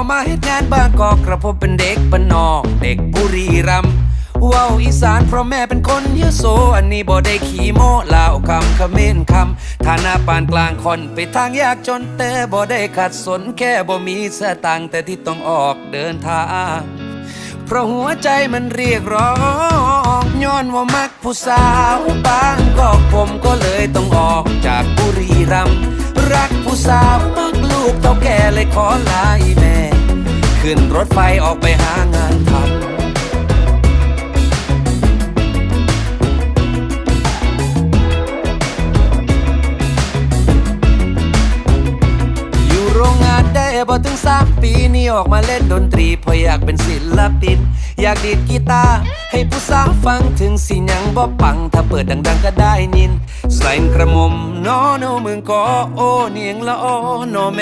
อมาเฮ็ดงานบางกอกกระผมเป็นเด็กบ้านนอก เด็กบุรีรัมย์ว้าอีสานเพราะแม่เป็นคนยโส อันนี้บ่ได้ขี่โมลาวคำคำเมนคำฐานะปานกลางคนไปทางยากจนแต่บ่ได้ขัดสนแค่บ่มีสตางแต่ที่ต้องออกเดินทางเพราะหัวใจมันเรียกร้องย้อนว่ามักผู้สาวบางกอกผมก็เลยต้องออกจากบุรีรัมย์รักผู้สาวมักลูกเท่าแก่เลยขอลาอี รถไฟออกไปหางานทำอยู่โรงงานได้บ่ถึงสามปีนี่ออกมาเล่นดนตรีเพราะอยากเป็นศิลปิน อยากดีดกีตาร์ให้ผู้สาวฟังถึงสิยังบ่ปัง ถ้าเปิดดังๆก็ได้นินใส่กระมมนอโนมึงก็โอเนียงละโอโนแม